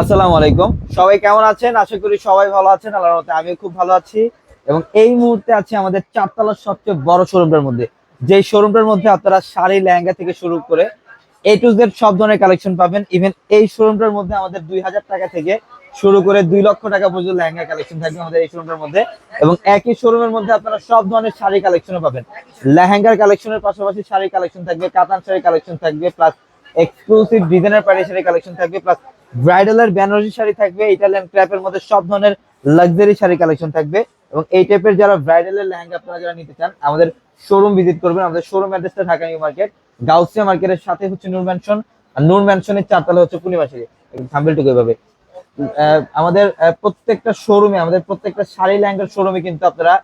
আসসালামু আলাইকুম। সবাই কেমন আছেন? আশা করি সবাই ভালো আছেন, আল্লাহর রহমতে আমি খুব ভালো আছি। এবং এই মুহূর্তে আছি আমাদের চারতলার সবচেয়ে বড় শোরুমটার মধ্যে। যেই শোরুমটার মধ্যে আপনারা শাড়ি, লেহেঙ্গা থেকে শুরু করে এ টু জেড সব ধরনের কালেকশন পাবেন। ইভেন এই শোরুমটার মধ্যে আমাদের দুই হাজার টাকা থেকে শুরু করে দুই লক্ষ টাকা পর্যন্ত লেহেঙ্গা কালেকশন থাকবে আমাদের এই শোরুমটার মধ্যে। এবং একই শোরুমের মধ্যে আপনারা সব ধরনের শাড়ি কালেকশনও পাবেন। লেহেঙ্গার কালেকশনের পাশাপাশি শাড়ি কালেকশন থাকবে, কাতান শাড়ি কালেকশন থাকবে প্লাস এক্সক্লুসিভ ডিজাইনার পাড়ি শাড়ি কালেকশন থাকবে প্লাস ব্রাইডালের বেনারসি শাড়ি থাকবে ইটালিয়ান ক্র্যাপের মধ্যে সব ধরনের লাক্সারি শাড়ি কালেকশন থাকবে। এবং এই টাইপের যারা ব্রাইডাল এর লেহেঙ্গা আপনারা যারা নিতে চান, আমাদের শোরুম ভিজিট করবেন। আমাদের শোরুম অ্যাড্রেসটা ঢাকা নিউ মার্কেট, গাউসিয়া মার্কেটের সাথে হচ্ছে নূর ম্যানশন আর নূর ম্যানশনের চারতলা হচ্ছে পূর্ণিমা শাড়ি। থাম্বেলটুকু এভাবে। আমাদের প্রত্যেকটা শোরুমে আমাদের প্রত্যেকটা শাড়ি লেহেঙ্গার শোরুমে কিন্তু আপনারা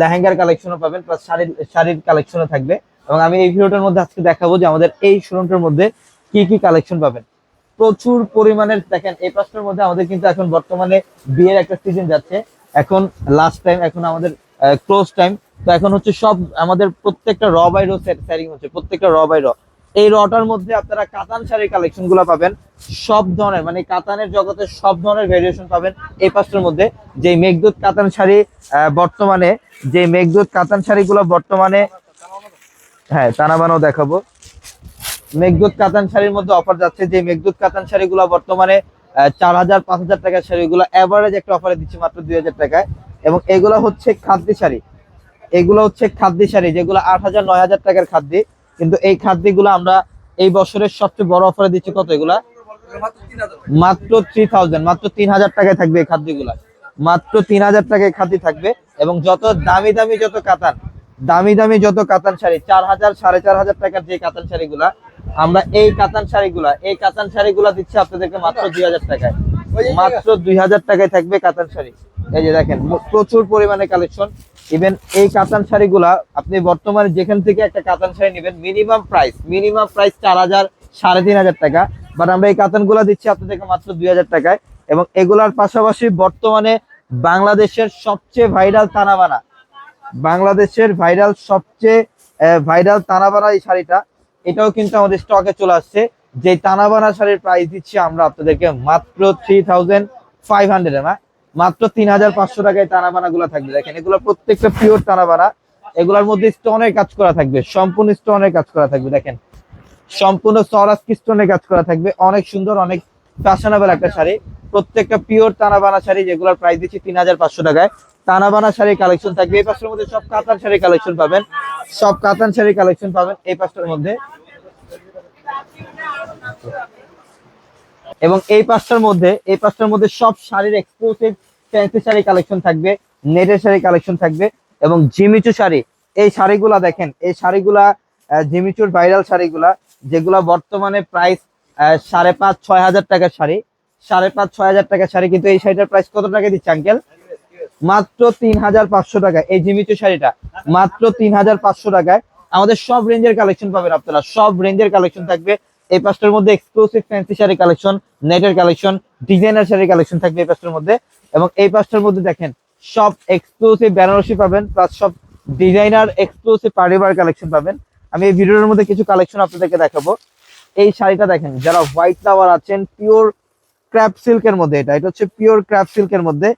লেহেঙ্গার কালেকশনও পাবেন প্লাস শাড়ির শাড়ির কালেকশনও থাকবে। এবং আমি এই ভিডিওটার মধ্যে আজকে দেখাবো যে আমাদের এই শোরুমটার মধ্যে কি কি কালেকশন পাবেন। প্রচুর পরিমাণের, দেখেন, এই পাঁচটার মধ্যে আমাদের কিন্তু এখন বর্তমানে বিয়ের একটা সিজন যাচ্ছে। এখন লাস্ট টাইম এখন আমাদের ক্লোজ টাইম তো এখন হচ্ছে সব আমাদের প্রত্যেকটা র বাই র সেটিং হচ্ছে, প্রত্যেকটা র বাই র এই রটার মধ্যে আপনারা কাতান শাড়ির কালেকশনগুলো পাবেন। সব ধরনের মানে কাতানের জগতে সব ধরনের ভেরিয়েশন পাবেন এই পাঁচটার মধ্যে। যে মেঘদূত কাতান শাড়ি বর্তমানে যে মেঘদূত কাতান শাড়িগুলো বর্তমানে হ্যাঁ তানাবানাও দেখাবো। মেঘদূত কাতান শাড়ির মধ্যে অফার যাচ্ছে যে মেঘদূত কাতান শাড়িগুলো বর্তমানে চার হাজার, পাঁচ হাজার টাকার শাড়িগুলো অ্যাভারেজ একটা অফারে দিচ্ছে মাত্র দুই হাজার টাকায়। এবং এগুলো হচ্ছে খাদ্য শাড়ি। এগুলো হচ্ছে খাদ্য শাড়ি, যেগুলো আট হাজার, নয় হাজার টাকার খাদ্য। কিন্তু এই খাদ্যগুলো আমরা এই বছরের সবচেয়ে বড় অফারে দিচ্ছি কত এগুলা? মাত্র থ্রি থাউজেন্ড মাত্র তিন হাজার টাকায় থাকবে এই খাদ্যগুলা। মাত্র তিন হাজার টাকায় খাদ্য থাকবে এবং যত দামি দামি যত কাতান দামি দামি যত কাতান শাড়ি চার হাজার সাড়ে চার হাজার টাকার যে কাতান শাড়িগুলা আমরা এই কাতান শাড়িগুলা এই কাতান শাড়িগুলা দিচ্ছি আপনাদেরকে মাত্র দুই হাজার টাকায়। মাত্র দুই হাজার টাকায় থাকবে কাতান শাড়ি। এই যে দেখেন প্রচুর পরিমাণে কালেকশন। ইভেন এই কাতান শাড়িগুলা আপনি বর্তমানে যেখান থেকে একটা কাতান শাড়ি নেবেন মিনিমাম প্রাইস মিনিমাম প্রাইস চার হাজার সাড়ে তিন হাজার টাকা। বাট আমরা এই কাতানগুলা দিচ্ছি আপনাদেরকে মাত্র দুই হাজার টাকায়। এবং এগুলার পাশাপাশি বর্তমানে বাংলাদেশের সবচেয়ে ভাইরাল তানাবানা বাংলাদেশের ভাইরাল সবচেয়ে ভাইরাল তানাবানা এই শাড়িটা, এটাও কিন্তু আমাদের স্টকে চলে আসছে। যে তানাবানা শাড়ির প্রাইস দিচ্ছি আমরা আপনাদেরকে মাত্র থ্রি থাউজেন্ড ফাইভ হান্ড্রেড মাত্র তিন হাজার পাঁচশো টাকায় তানাবানা গুলো থাকবে। দেখেন, এগুলো প্রত্যেকটা পিওর তানাবানা। এগুলোর মধ্যে স্টোনের কাজ করা থাকবে, সম্পূর্ণ স্টোনের কাজ করা থাকবে, দেখেন। সম্পূর্ণ সরাসকি স্টোনের কাজ করা থাকবে। অনেক সুন্দর, অনেক ফ্যাশনেবল একটা শাড়ি। প্রত্যেকটা পিওর তানাবানা শাড়ি যেগুলোর প্রাইস দিচ্ছি তিন হাজার পাঁচশো টাকায়। তানাবানা শাড়ির কালেকশন থাকবে। এই পাঁচটার মধ্যে সব কাতান শাড়ির কালেকশন পাবেন। সব কাতান শাড়ির কালেকশন পাবেন এই পাঁচটার মধ্যে। এবং এই পাঁচটার মধ্যে, এই পাঁচটার মধ্যে সব শাড়ির এক্সক্লুসিভ ফ্যান্সি শাড়ি কালেকশন থাকবে নেটের শাড়ি কালেকশন থাকবে এবং জিমিচু শাড়ি। এই শাড়িগুলা দেখেন, এই শাড়িগুলা জিমিচুর ভাইরাল শাড়িগুলা, যেগুলা বর্তমানে প্রাইস সাড়ে পাঁচ, ছয় হাজার টাকার শাড়ি। সাড়ে পাঁচ, ছয় হাজার টাকার শাড়ি, কিন্তু এই শাড়িটার প্রাইস কত টাকা দিচ্ছে আঙ্কেল মাত্র তিন হাজার পাঁচশো টাকা এই জিমিচু শাড়িটা, মাত্র তিন হাজার পাঁচশো টাকায়। আমাদের সব রেঞ্জের কালেকশন পাবেন আপনারা। সব রেঞ্জের কালেকশন থাকবে। এই পাঁচটার মধ্যে এক্সক্লুসিভ ফ্যান্সি শাড়ি কালেকশন, নেটের কালেকশন, ডিজাইনার শাড়ি কালেকশন থাকবে এই পাঁচটার মধ্যে। এবং এই পাঁচটার মধ্যে দেখেন, সব এক্সক্লুসিভ বেনারসি পাবেন প্লাস সব ডিজাইনার এক্সক্লুসিভ পারিবার কালেকশন পাবেন। আমি এই ভিডিওর মধ্যে কিছু কালেকশন আপনাদেরকে দেখাবো। এই শাড়িটা দেখেন, যারা হোয়াইট ফ্লাওয়ার আছেন পিওর ক্র্যাপ সিল্কের মধ্যে এটা। এটা হচ্ছে পিওর ক্র্যাপ সিল্কের মধ্যে।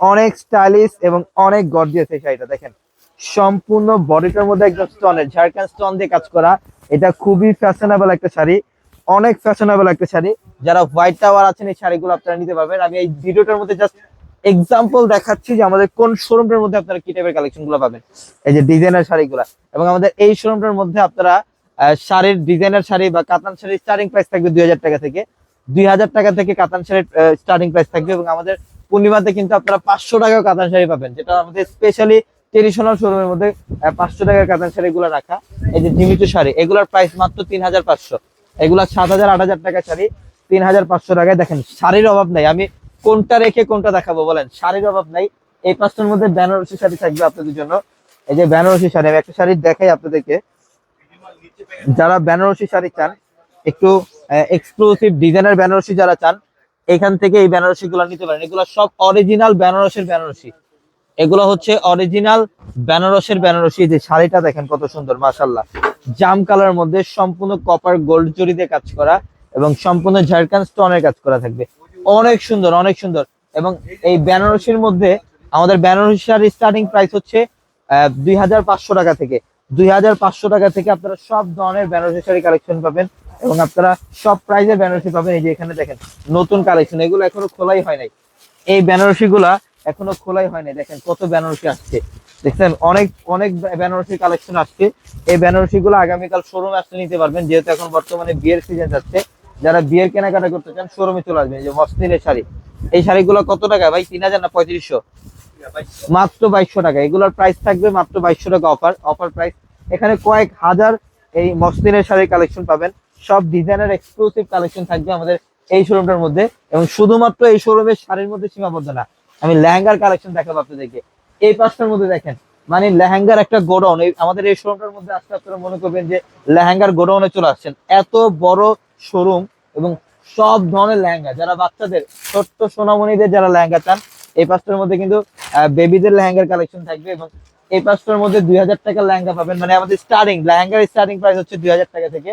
অনেক স্টাইলিশ এবং অনেক গর্জিয়াস এই শাড়িটা, দেখেন। সম্পূর্ণ বডিটার মধ্যে একদম স্টোনের ঝাড়খান্ড স্টোন দিয়ে কাজ করা। এটা খুবই ফ্যাশনেবল একটা শাড়ি, অনেক ফ্যাশনেবল একটা শাড়ি। যারা হোয়াইট টাওয়ার আছেন, এই শাড়িগুলো আপনারা নিতে পারবেন। আমি এই ভিডিওটার মধ্যে জাস্ট এক্সাম্পল দেখাচ্ছি যে আমাদের কোন শোরুমটার মধ্যে আপনারা কি টাইপের কালেকশনগুলো পাবেন। এই যে ডিজাইনার শাড়িগুলা। এবং আমাদের এই শোরুমটার মধ্যে আপনারা শাড়ির ডিজাইনার শাড়ি বা কাতান শাড়ির স্টার্টিং প্রাইস থাকবে দুই হাজার টাকা থেকে। দুই হাজার টাকা থেকে কাতান শাড়ির স্টার্টিং প্রাইস থাকবে এবং আমাদের পূর্ণিমাতে কিন্তু আপনারা পাঁচশো টাকা কাতান শাড়ি পাবেন, যেটা আমাদের স্পেশালি ট্রেডিশনাল শোরুমের মধ্যে পাঁচশো টাকার কাতান শাড়িগুলো রাখা। এই যে জিমিচু শাড়ি, এগুলার প্রাইস মাত্র তিন হাজার পাঁচশো। এগুলা সাত হাজার, আট হাজার টাকা শাড়ি, তিন হাজার পাঁচশো টাকায়। দেখেন, শাড়ির অভাব নাই। আমি কোনটা রেখে কোনটা দেখাবো, বলেন। শাড়ির অভাব নাই। এই পাঁচটার মধ্যে বেনারসি শাড়ি থাকবে আপনাদের জন্য। এই যে বেনারসি শাড়ি, আমি একটা শাড়ি দেখাই আপনাদেরকে। যারা বেনারসি শাড়ি চান, একটু এক্সক্লুসিভ ডিজাইনার বেনারসি যারা চান এখান থেকে এই বেনারসি গুলো নিতে পারেন। এগুলো সব অরিজিনাল বেনারসের বেনারসি। এগুলো হচ্ছে অরিজিনাল বেনারসের বেনারসি। যে শাড়িটা দেখেন কত সুন্দর মাশাল্লাহ জাম কালার মধ্যে সম্পূর্ণ কপার গোল্ড জড়ি দিয়ে কাজ করা এবং সম্পূর্ণ ঝাড়খান্ড স্টোনের কাজ করা থাকবে। অনেক সুন্দর অনেক সুন্দর। এবং এই বেনারসির মধ্যে আমাদের বেনারসি শাড়ির স্টার্টিং প্রাইস হচ্ছে দুই হাজার পাঁচশো টাকা থেকে। দুই হাজার পাঁচশো টাকা থেকে আপনারা সব ধরনের বেনারসি শাড়ি কালেকশন পাবেন। এবং আপনারা সব প্রাইজের বেনারসি পাবেন। এই যে এখানে দেখেন, নতুন কালেকশন এগুলো এখনও খোলাই হয় নাই। এই বেনারসি গুলা এখনও খোলাই হয় নাই। দেখেন কত বেনারসি আসছে। দেখছেন, অনেক অনেক বেনারসি কালেকশন আসছে। এই বেনারসি গুলো আগামীকাল শোরুমে আসলে নিতে পারবেন। যেহেতু এখন বর্তমানে বিয়ের সিজন যাচ্ছে, যারা বিয়ের কেনাকাটা করতে চান শোরুমে চলে আসবেন। যে মসলিনের শাড়ি। এই শাড়িগুলো কত টাকা ভাই? তিন হাজার না পঁয়ত্রিশশো? মাত্র বাইশশো টাকা। এগুলোর প্রাইস থাকবে মাত্র বাইশশো টাকা অফার অফার প্রাইস এখানে কয়েক হাজার এই মসলিনের শাড়ির কালেকশন পাবেন। সব ডিজাইনের এক্সক্লুসিভ কালেকশন থাকবে আমাদের এই শোরুমটার মধ্যে এবং শুধুমাত্র এই শোরুমের শাড়ির মধ্যে সীমাবদ্ধ না, আমি লেহেঙ্গার কালেকশন দেখাবো আপনাদেরকে। এই পাঁচটার মধ্যে দেখেন মানে লেহেঙ্গার একটা গোডাউন আমাদের এই শোরুমটার মধ্যে আসতে আপনারা মনে করবেন যে লেহেঙ্গার গোডাউনে চলে আসছেন। এত বড় শোরুম এবং সব ধরনের লেহেঙ্গা, যারা বাচ্চাদের, ছোট্ট সোনামণিদের যারা লেহেঙ্গা চান, এই পাঁচটার মধ্যে কিন্তু বেবিদের লেহেঙ্গার কালেকশন থাকবে এবং এই পাঁচটার মধ্যে দুই হাজার টাকার লেহেঙ্গা পাবেন। মানে আমাদের স্টার্টিং লেহেঙ্গার স্টার্টিং প্রাইস হচ্ছে দুই হাজার টাকা থেকে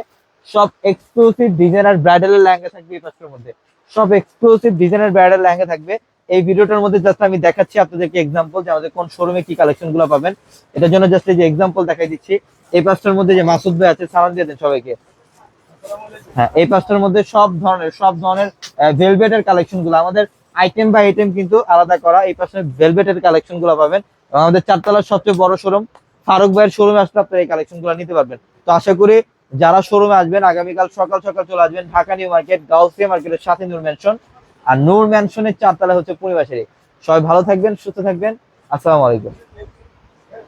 সব এক্সক্লুসিভ ডিজাইনার ব্রাইডালের লেহেঙ্গা থাকবে এই পাঁচটার মধ্যে। সব এক্সক্লুসিভ ডিজাইনার ব্রাইডাল লেহেঙ্গা থাকবে। এই ভিডিওটার মধ্যে জাস্ট আমি দেখাচ্ছি আপনাদেরকে এক্সাম্পল যে আমাদের কোন শোরুমে কি কালেকশনগুলো পাবেন। এটার জন্য জাস্ট এই যে এক্সাম্পল দেখাই দিচ্ছি। এই পাঁচটার মধ্যে যে মাসুদ ভাই আছে, সালাম দিয়ে দেন সবাইকে। হ্যাঁ এই পাঁচটার মধ্যে সব ধরনের সব ধরনের ভেলভেটের কালেকশনগুলো, আমাদের আইটেম বাই আইটেম কিন্তু আলাদা করা এই পাশে ভেলভেটের কালেকশনগুলো পাবেন। আমাদের চারতলার সবচেয়ে বড় শোরুম ফারুক ভাইয়ের শোরুমে আসলে আপনারা এই কালেকশনগুলো নিতে পারবেন। তো আশা করি যারা শোরুমে আসবেন, আগামীকাল সকাল সকাল চলে আসবেন ঢাকা নিউ মার্কেট, গাউসিয়া মার্কেটের সাথে নূর ম্যানশন। আর নূর ম্যানশনের চারতলা হচ্ছে পরিবাসেরই সবাই ভালো থাকবেন, সুস্থ থাকবেন। আসসালামু আলাইকুম।